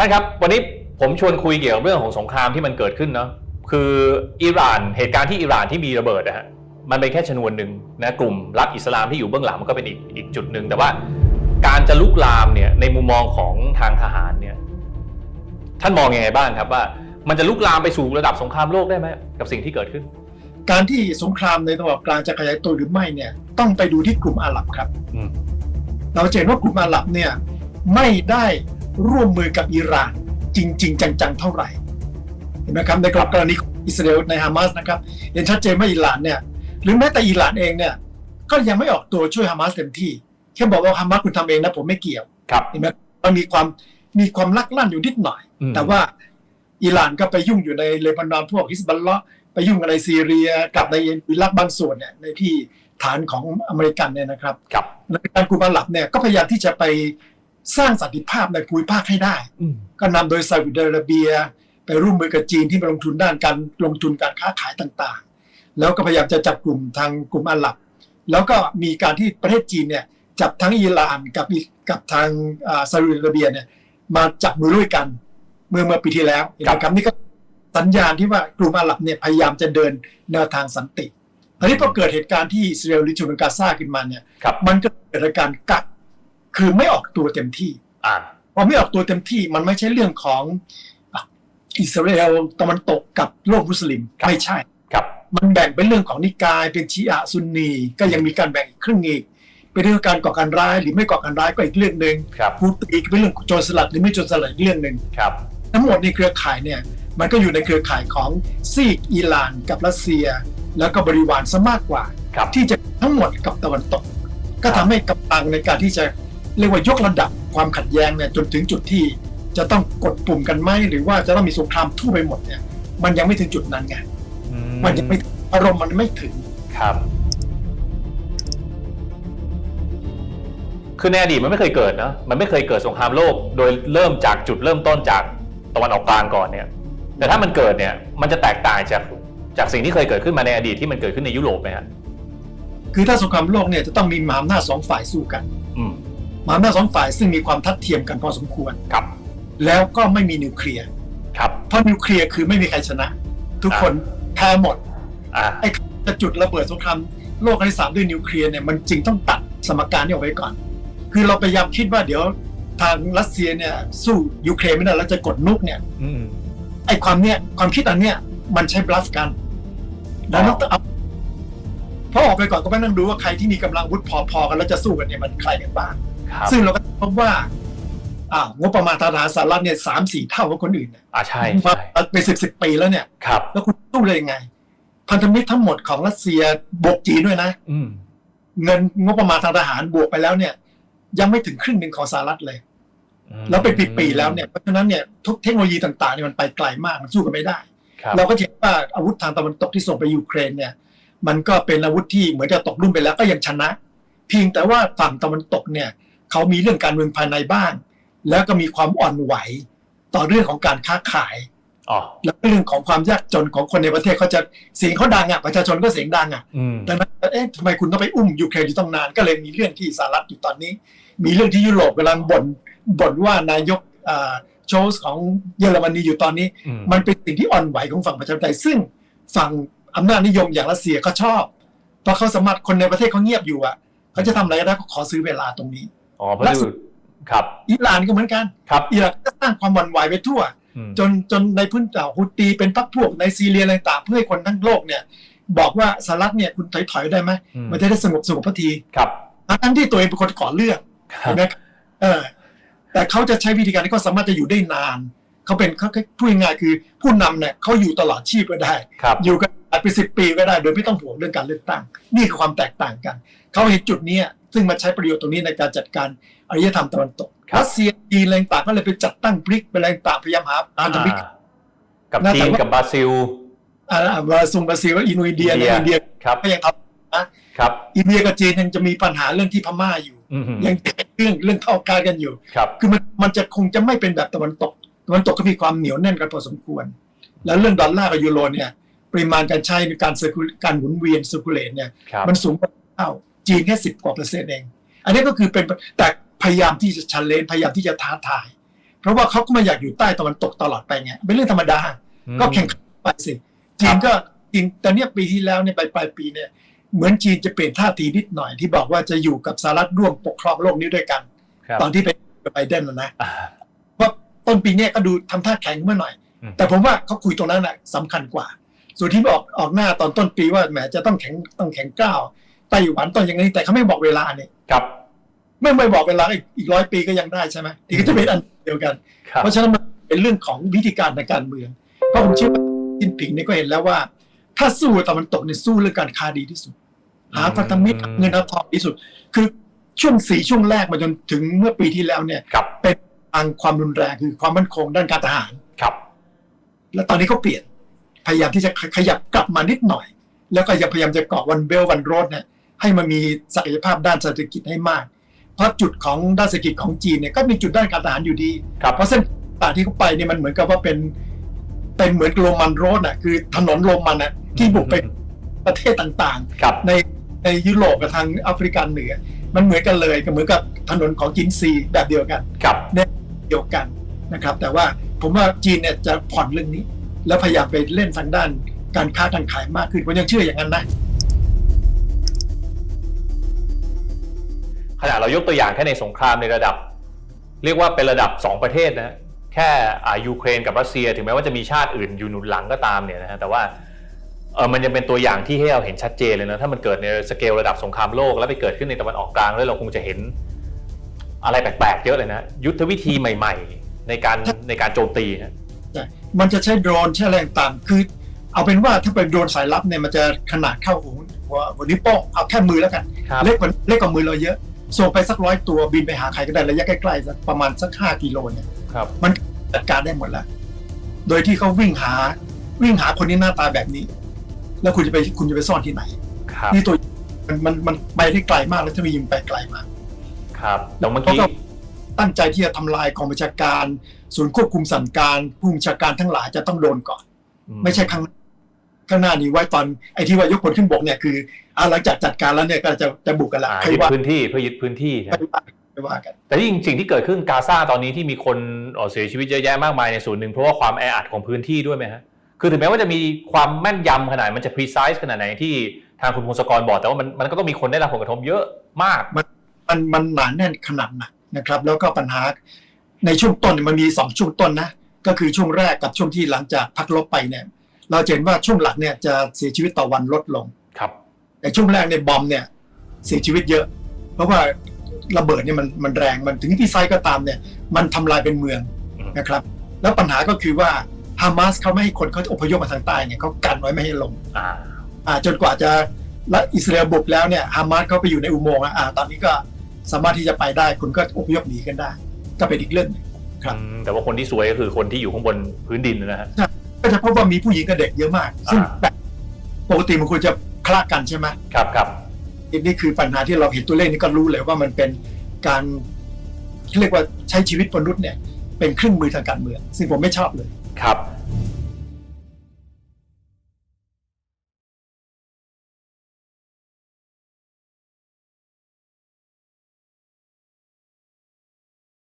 ท่านครับ วันนี้ผมชวนคุยเกี่ยวกับเรื่องของสงครามที่มันเกิดขึ้นเนาะคืออิหร่านเหตุการณ์ที่อิหร่านที่มีระเบิดนะฮะมันเป็นแค่ชนวนหนึ่งนะกลุ่มรัฐอิสลามที่อยู่เบื้องหลังมันก็เป็นอีกอีกจุดหนึ่งแต่ว่าการจะลุกลามเนี่ยในมุมมองของทางทหารเนี่ยท่านมองยังไงบ้างครับว่า มันจะลุกลามไปสู่ระดับสงครามโลกได้ไหมกับสิ่งที่เกิดขึ้น การที่สงครามในตะวันออกกลางจะขยายตัวหรือไม่เนี่ยต้องไปดูที่กลุ่มอาหรับครับอืมเราจะเห็นว่ากลุ่มอาหรับเนี่ยไม่ได้ ร่วมมือกับอิหร่าน จริง ๆ จังๆ เท่าไหร่เห็นไหมครับในกรณีของอิสราเอลในฮามาสนะครับเห็นชัดเจนว่าอิหร่านเนี่ยหรือแม้แต่อิหร่านเองเนี่ยก็ยังไม่ออกตัวช่วยฮามาสเต็มที่แค่บอกว่าฮามาสคุณทำเองนะผมไม่เกี่ยวครับเห็นไหมมันมีความมีความลักลั่นอยู่นิดหน่อยอืมแต่ว่าอิหร่านก็ไปยุ่งอยู่ในเลบานอนพวกฮิสบัลเลาะห์ไปยุ่งกับในซีเรียกับในอิรักบางส่วนเนี่ยในที่ฐานของอเมริกันเนี่ยนะครับครับในการกลุ่มอาหรับเนี่ยก็พยายามที่จะไป สร้างสันติภาพในภูมิภาคให้ได้อืมก็นำโดยซาอุดิอาระเบีย ไปร่วมมือกับจีนที่มาลงทุนด้านการลงทุนการค้าขายต่างๆ แล้วก็พยายามจะจับกลุ่มทางกลุ่มอาหรับ แล้วก็มีการที่ประเทศจีนเนี่ยจับทั้งอิหร่านกับอิกับทางอ่าซาอุดิอาระเบียเนี่ยมาจับมือด้วยกันเมื่อเมื่อปีที่แล้วเห็นไหมครับนี่ก็สัญญาณที่ว่ากลุ่มอาหรับเนี่ยพยายามจะเดินแนวทางสันติทีนี้พอเกิดเหตุการณ์ที่อิสราเอลหรือจุนกาซาขึ้นมาเนี่ยครับมันก็เกิดอาการกัก คือไม่ออกตัวเต็มที่อ่าพอไม่ออกตัวเต็มที่มันไม่ใช่เรื่องของอะอิสราเอลตะวันตกกับโลกมุสลิมครับไม่ใช่ครับ มันแบ่งเป็นเรื่องของนิกายเป็นชีอะซุนนีก็ยังมีการแบ่งอีกครึ่งอีกเป็นเรื่องการก่อการร้ายหรือไม่ก่อการร้ายก็อีกเรื่องหนึ่งครับฮูตีก็เป็นเรื่องโจรสลัดหรือไม่โจรสลัดอีกเรื่องหนึ่งครับ ทั้งหมดในเครือข่ายเนี่ยมันก็อยู่ในเครือข่ายของซีกอิหร่านกับรัสเซีย แล้วก็บริวารซะมากกว่าครับที่จะทั้งหมดกับตะวันตก ก็ทำให้กำลังในการที่จะ เรียกว่ายกระดับความขัดแย้งเนี่ยจนถึงจุดที่จะต้องกดปุ่มกันไหมหรือว่าจะต้องมีสงครามทั่วไปหมดเนี่ยมันยังไม่ถึงจุดนั้นไงอืมันยังไม่อารมณ์มันไม่ถึงครับ คือในอดีตมันไม่เคยเกิดนะมันไม่เคยเกิดสงครามโลก โดยเริ่มจากจุดเริ่มต้นจากตะวันออกกลางก่อนเนี่ย แต่ถ้ามันเกิดเนี่ย มันจะแตกต่างจากจากสิ่งที่เคยเกิดขึ้นมาในอดีตที่มันเกิดขึ้นในยุโรปไหมฮะคือถ้าสงครามโลกเนี่ยจะต้องมีมหาอำนาจสองฝ่ายสู้กันอื มมหาอำนาจสองฝ่ายซึ่งมีความทัดเทียมกันพอสมควรครับ แล้วก็ไม่มีนิวเคลียร์ครับเพราะนิวเคลียร์คือไม่มีใครชนะ ทุกคนแพ้หมดอ่าไอ้จะจุดระเบิดสงครามโลกครั้งที่สามด้วยนิวเคลียร์เนี่ยมันจริงต้องตัดสมการนี้เอาไว้ก่อน คือเราพยายามคิดว่าเดี๋ยวทางรัสเซียเนี่ยสู้ยูเครนไม่ได้แล้วจะกดนุกเนี่ยอืมไอ้ความเนี้ยความคิดอันเนี้ยมันใช้บลัฟกันดังนั้นต้องเอาเพราะออกไปก่อนก็ไม่นั่งดูว่าใครที่มีกำลังอาวุธพอๆกันแล้วจะสู้กันเนี่ยมันใครกันบ้าง ครับ ซึ่งเราก็พบว่าอ่างบประมาณทางทหารสหรัฐเนี่ยสามสี่เท่ากับคนอื่นเนี่ยอ่าใช่มาใช่เป็นสิบสิบปีแล้วเนี่ย ครับ แล้วคุณสู้ได้ยังไง พันธมิตรทั้งหมดของรัสเซียบวกจีนด้วยนะ อืมเงินงบประมาณทางทหารบวกไปแล้วเนี่ย ยังไม่ถึงครึ่งหนึ่งของสหรัฐเลยอืมแล้วเป็นปีๆแล้วเนี่ยเพราะฉะนั้นเนี่ยทุกเทคโนโลยีต่างๆเนี่ยมันไปไกลมากมันสู้กันไม่ได้ครับเราก็เห็นว่าอาวุธทางตะวันตกที่ส่งไปยูเครนเนี่ย มันก็เป็นอาวุธที่เหมือนจะตกรุ่นไปแล้วก็ยังชนะ เพียงแต่ว่าฝั่งตะวันตกเนี่ย เขามีเรื่องการเมืองภายในบ้าง แล้วก็มีความอ่อนไหวต่อเรื่องของการค้าขายอ๋อแล้วก็เรื่องของความยากจนของคนในประเทศเขาจะเสียงเขาดังอะประชาชนก็เสียงดังอะอืมดังนั้นเอ๊ะทำไมคุณต้องไปอุ้มยูเครนอยู่ต้องนาน ก็เลยมีเรื่องที่สหรัฐอยู่ตอนนี้ มีเรื่องที่ยุโรปกำลังบ่นบ่นว่านายกอ่าโชสของเยอรมนีอยู่ตอนนี้อืมมันเป็นสิ่งที่อ่อนไหวของฝั่งประชาธิปไตยซึ่งฝั่งอำนาจนิยมอย่างรัสเซียก็ชอบเพราะเขาสามารถคนในประเทศเขาเงียบอยู่อะเขาจะทำอะไรก็ได้ก็ขอซื้อเวลาตรงนี้ อ๋อเพราะดูครับอิหร่านก็เหมือนกันครับอิหร่านก็สร้างความหวั่นไหวไปทั่วอืมจนจนในพื้นที่ฮุตี เป็นพรรคพวกในซีเรียอะไรต่างๆเพื่อให้คนทั้งโลกเนี่ย บอกว่าสหรัฐเนี่ยคุณถอยๆได้ไหมอืมมันจะได้สงบสงบพอทีครับทั้งที่ตัวเองเป็นคนก่อเรื่องครัเห็บนไหมเออ แต่เขาจะใช้วิธีการที่เขาสามารถจะอยู่ได้นานเขาเป็นเขาพูดง่ายๆคือผู้นำเนี่ยเขาอยู่ตลอดชีพก็ได้ครับอยู่กัน อาจเป็นสิบปีก็ได้ โดยไม่ต้องห่วงเรื่องการเลือกตั้ง นี่คือความแตกต่างกัน เขาเห็นจุดเนี้ยซึ่งมาใช้ประโยชน์ตรงนี้ในการจัดการอารยธรรมตะวันตกครับรัสเซียจีนอะไรต่างๆก็เลยไปจัดตั้งบริกเป็นอะไรต่างๆพยายามหาพันธมิตรอ่ากับน่าจีแต่นว่ากับบราซิลอ่าบราซิลบราซิลอินโดนีเซียอินเดียในอินเดียครับก็ยังทำนะครับ อินเดียกับจีนยังจะมีปัญหาเรื่องที่พม่าอยู่อืมยังเป็นเรื่องเรื่องเข้าการกันอยู่ครับคือมันมันจะคงจะไม่เป็นแบบตะวันตก ตะวันตกก็มีความเหนียวแน่นกันพอสมควร แล้วเรื่องดอลลาร์กับยูโรเนี่ย ปริมาณการใช้ในการ circul- การหมุนเวียน circulate เนี่ยครับมันสูงกว่าเท่าจีนแค่สิบกว่าเปอร์เซ็นต์เอง อันนี้ก็คือเป็นแต่พยายามที่จะชันเลนพยายามที่จะท้าทาย เพราะว่าเขาก็ไม่อยากอยู่ใต้ตะวันตกตลอดไปไงเป็นเรื่องธรรมดา ก็แข่งขันไปสิจีนก็จีนแต่เนี่ยปีที่แล้วเนี่ยปลายปลายปีเนี่ยเหมือนจีนจะเปลี่ยนท่าทีนิดหน่อยที่บอกว่าจะอยู่กับสหรัฐร่วมปกครองโลกนี้ด้วยกันครับตอนที่ไปกับไบเดนนะนะอ่าว่าต้นปีเนี้ก็ดูทำท่าแข็งเมื่อหน่อยอืมแต่ผมว่าเขาคุยตรงนั้นแหละสำคัญกว่า ส่วนที่ออกออกหน้าตอนต้นปีว่าแหมจะต้องแข็งต้องแข็งก้าวไต้หวันต้องอย่างนี้แต่เขาไม่บอกเวลาเนี่ยครับไม่ไม่บอกเวลาอีกอีกร้อยปีก็ยังได้ใช่ไหมที่ก็จะเป็นอันเดียวกันครับเพราะฉะนั้นมันเป็นเรื่องของวิธีการในการเมืองเพราะผมเชื่อว่าจินผิงเนี่ยก็เห็นแล้วว่า ถ้าสู้ตะวันตกเนี่ยสู้เรื่องการค้าดีที่สุด หาพันธมิตรอืมเงินหาทองดีที่สุด คือช่วงสี่ช่วงแรกมาจนถึงเมื่อปีที่แล้วเนี่ยครับเป็นทางความรุนแรงคือความมั่นคงด้านการทหารครับ แล้วตอนนี้เขาเปลี่ยน พยายามที่จะขยับกลับมานิดหน่อย แล้วก็ยังพยายามจะเกาะวันเบลวันโรดเนี่ยให้มันมีศักยภาพด้านเศรษฐกิจให้มาก เพราะจุดของด้านเศรษฐกิจของจีนเนี่ยก็มีจุดด้านการทหารอยู่ดีครับเพราะเส้นต่างที่เขาไปเนี่ยมันเหมือนกับว่าเป็นเป็นเหมือนโรมันโรดอะคือถนนโรมันอะที่บุกไปประเทศต่างครับๆในในยุโรปกับทางแอฟริกันเหนือ มันเหมือนกันเลยก็เหมือนกับถนนของจินซีแบบเดียวกันครับเดียวกันนะครับ แต่ว่าผมว่าจีนเนี่ยจะผ่อนเรื่องนี้ แล้วพยายามไปเล่นทางด้านการค้าการขายมากขึ้นผมยังเชื่ออย่างนั้นนะขณะเรายกตัวอย่างแค่ในสงครามในระดับ เรียกว่าเป็นระดับ 2 ประเทศนะแค่อ่ายูเครนกับรัสเซีย ถึงแม้ว่าจะมีชาติอื่นอยู่หนุนหลังก็ตามเนี่ยนะฮะแต่ว่าเออมันยังเป็นตัวอย่างที่ให้เราเห็นชัดเจนเลยนะถ้ามันเกิดในสเกลระดับสงครามโลกแล้วไปเกิดขึ้นในตะวันออกกลางแล้วยเราคงจะเห็นอะไรแปลกๆเยอะเลยนะ ยุทธวิธีใหม่ ๆ ในการในการโจมตีนะ มันจะใช้โดรนใช้อะไรต่างๆคือ เอาเป็นว่าถ้าเป็นโดรนสายลับเนี่ยมันจะขนาดเข้าหัวหัวหัวนิ้วโป้งเอาแค่มือแล้วกันครับเล็กกว่าเล็กกว่ามือเราเยอะส่งไปสักร้อยตัวบินไปหาใครก็ได้ระยะใกล้ๆสักประมาณสักห้ากิโลเนี่ยครับมันจัดการได้หมดแล้ว โดยที่เขาวิ่งหาวิ่งหาคนที่หน้าตาแบบนี้ แล้วคุณจะไปคุณจะไปซ่อนที่ไหนครับนี่ตัวมันมันมันไปได้ไกลมากแล้วถ้ามียิงไปไกลมาก ครับแต่เมื่อกี้เขาก็ ตั้งใจที่จะทำลายกองบัญชาการ ศูนย์ควบคุมสั่งการผู้บัญชาการทั้งหลายจะต้องโดนก่อน ไม่ใช่ข้างข้างหน้านี้ไว้ตอนไอ้ที่ว่ายกพลขึ้นบกเนี่ยคืออ่าหลังจากจัดการแล้วเนี่ยก็จะจะบุกกันละอ่าใครยึดว่าพื้นที่เพื่อยึดพื้นที่นะไม่ว่าไม่ว่ากันแต่ที่จริงสิ่งที่เกิดขึ้นกาซาตอนนี้ที่มีคนเอ่อเสียชีวิตเยอะแยะมากมายในส่วนหนึ่งเพราะว่าความแออัดของพื้นที่ด้วยไหมฮะคือถึงแม้ว่าจะมีความแม่นยำขนาดมันจะ precise ขนาดไหนที่ทางคุณพงศกรบอกแต่ว่ามันมันก็ต้องมีคนได้รับผลกระทบเยอะมาก มันมันหนาแน่นขนาดหนัก นะครับ แล้วก็ปัญหาในช่วงต้นเนี่ยมันมีสองช่วงต้นนะก็คือช่วงแรกกับช่วงที่หลังจากพักลบไปเนี่ย เราจะเห็นว่าช่วงหลังเนี่ยจะเสียชีวิตต่อวันลดลงครับแต่ช่วงแรกเนี่ยบอมเนี่ยเสียชีวิตเยอะ เพราะว่าระเบิดเนี่ยมันมันแรงมันถึงที่ไซต์ก็ตามเนี่ยมันทำลายเป็นเมืองอืมนะครับ แล้วปัญหาก็คือว่าฮามาสเขาไม่ให้คนเขาอพยพมาทางใต้เนี่ยเขากันไว้ไม่ให้ลงอ่าอ่าจนกว่าจะและอิสราเอลบุกแล้วเนี่ยฮามาสเขาไปอยู่ในอุโมงค์อะอ่าตอนนี้ก็ สามารถที่จะไปได้คุณก็อพยพหนีกันได้ ก็เป็นอีกเรื่องหนึงครับอืมแต่ว่าคนที่สวยก็คือคนที่อยู่ข้างบนพื้นดินนะฮะก็จะพบว่ามีผู้หญิงกับเด็กเยอะมาก ซึ่งอ่าแบบปกติมันควรจะคลากันใช่ไหมครับครับนี่คือปัญหาที่เราเห็นตัวเลขนี้ก็รู้เลยว่ามันเป็นการเรียกว่าใช้ชีวิตมนุษย์เนี่ยเป็นเครื่องมือทางการเมือง ซึ่งผมไม่ชอบเลยครับ